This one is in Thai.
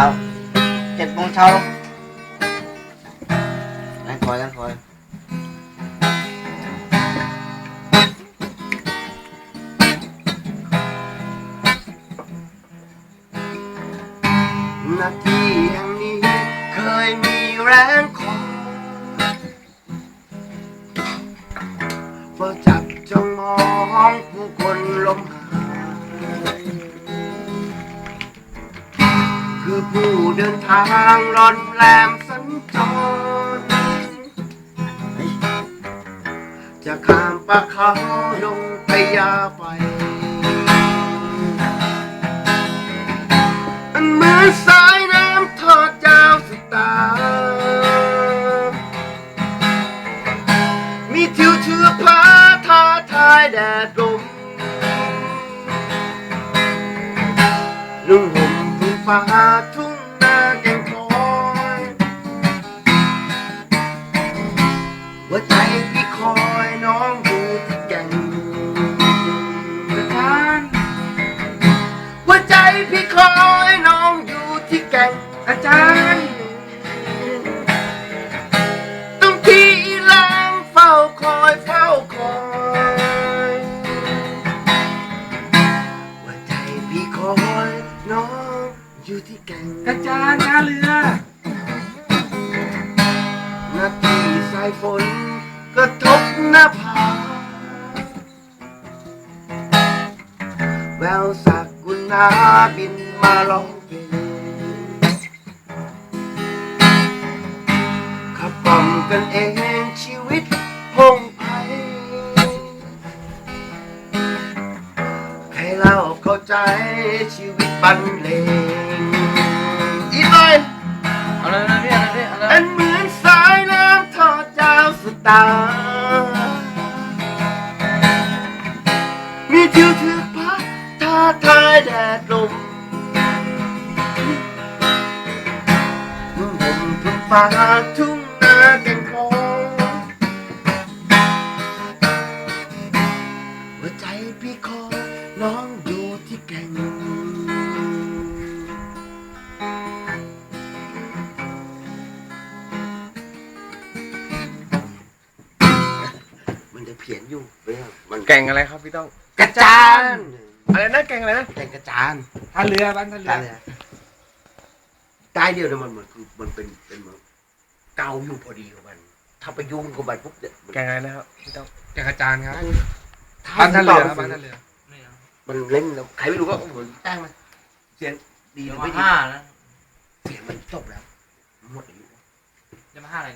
เอาเจ็ดโมงเช้านั่งคอยนั่งคอยนาทีแห่งนี้เคยมีแรงขอเพื่อจับจ้องมองผู้คนลมหาย คือผู้เดินทางร่อนแรมสัญจร จะข้ามป่าเขาลงไปยาไปมันเหมือนสายน้ำทอดเจ้าสตา มีทิวเชือพาท้าทายแดดลมนุ่ง มพื้นฟ้าทุ่งนาแก่งคอยหัวใจพี่คอยน้องอยู่ที่แก่งอาจารย์หัวใจพี่คอยน้องอยู่ที่แก่งอาจารย์ต้องที่ลางเฝ้าคอยเฝ้าคอยหัวใจพี่คอยน้อง อยู่ที่แก่งอาจารย์นาเรือนาทีสายฝนกระทบหน้าผาแววสักกุณาบินมาร้องเพลงขับกล่อมกันเองชีวิต เล่าเข้าใจชีวิตบันเลงอีกหน่อยเอาเลยนะพี่เอาเลยพี่เอาเลเป็ยนเหมือนสายน้ำทอดเจ้าสตาร์มีทิวถือพัดท้าทายแดดลมนุ่งห่มพึ่งฟ้าทุ่งนาแก่งคอยหัวใจพี่คอยน้องอยู่ที่แก่ง มันจะเพี้ยนอยู่เรื่องมันแก่งอะไรครับพี่ต้อง กระจานอะไรนะแก่งอะไรนะแก่งกระจานท่าเรือบ้านท่าเรือตายเลยตายเดียวเนี่ยมันเหมือนคือมันเป็นเป็นเหมือนเกาอยู่พอดีของมัน ถ้าไปยุ่งกับมันปุ๊บเนี่ยมันแก่งอะไรนะครับพี่ต้องแก่งอาจารย์ครับ บ้านท่าเรือถ้บ้านท่าเรือ มันเล่นแล้วใครไม่รู้ก็เหมือนแต้งมันเสียงดีหรือไม่ดีห้านะเสียงมันจบแล้วหมดอายุยามาฮ่าอะไร